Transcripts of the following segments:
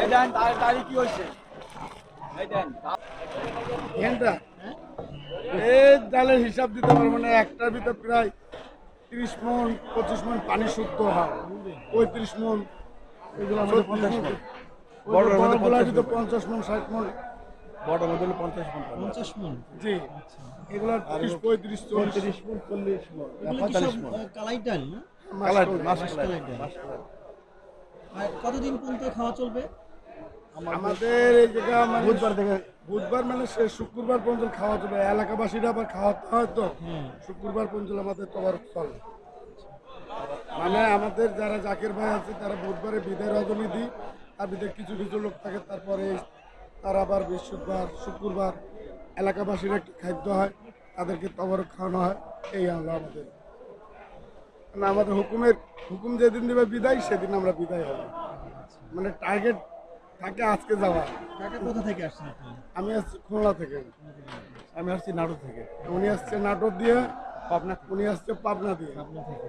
এই দেন তার তারিখ কি হয়েছে? এই দেন ঘেন্টা এই ডালের হিসাব দিতে পারব না একটার ভিতর প্রায় তিরিশ মন পঁচিশ মন পানি শুদ্ধ হয়। পঁয়ত্রিশ মন এগুলো আমাদের পঞ্চাশ মন। বড়টার মধ্যে বড়গুলা 50 যদি পঞ্চাশ মন। ষাট মন। বড় মধ্যে পঞ্চাশ মন। পঞ্চাশ মন? জি। এগুলো তিরিশ পঁয়ত্রিশ চল্লিশ। মন মন পঁয়তাল্লিশ মন। কতদিন পর্যন্ত খাওয়া চলবে? আমাদের এই জায়গা মানে বুধবার থেকে বুধবার মানে সে শুক্রবার পর্যন্ত খাওয়া যাবে এলাকাবাসীরা আবার খাওয়াতে হয় তো। শুক্রবার পর্যন্ত আমাদের তোমার চলে। মানে আমাদের যারা জাকের ভাই আছে তারা বুধবারে বিদায় রজনী দিই আর বিদায় কিছু কিছু লোক থাকে তারপরে তারা আবার বৃহস্পতিবার শুক্রবার এলাকাবাসীর একটা খাদ্য হয় তাদেরকে তবর খাওয়ানো হয়। এই হলো আমাদের। মানে আমাদের হুকুমের হুকুম যেদিন দেবে বিদায় সেদিন আমরা বিদায় হব। মানে টার্গেট থাকে আজকে যাওয়া। কাকা কোথা থেকে আসছেন আপনি? আমি আসছি খুলনা থেকে। আমি আসছি নাটক থেকে। উনি আসছে নাটোর দিয়ে পাবনা উনি আসছে পাবনা দিয়ে। পাবনা থেকে।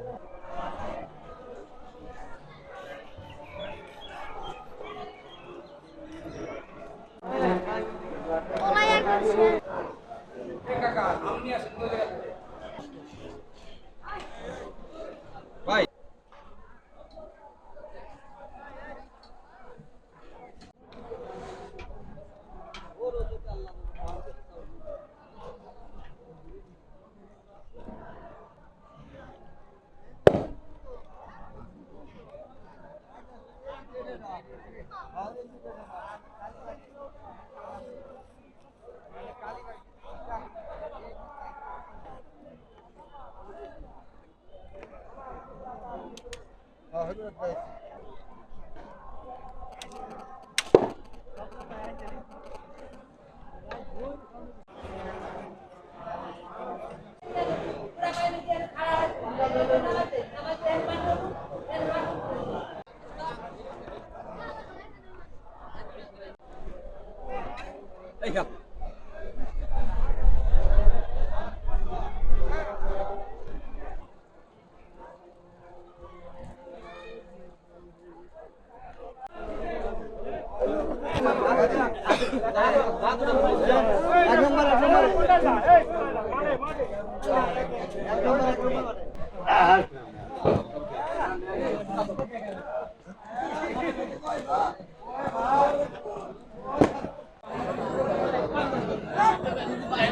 哎呀！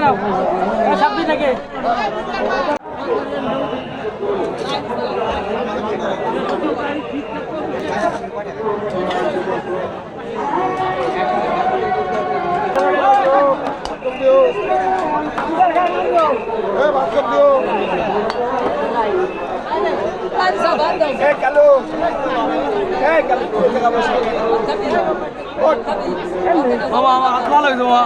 না সব দিন এই খাপ মামা আমার হাত ভালো লাগছে মামা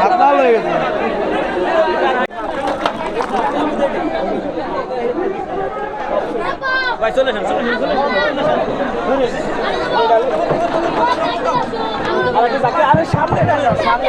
হাত ভালো হয়ে গেছে ভাই চলে যান চলে যান চলে আরে সামনে সামনে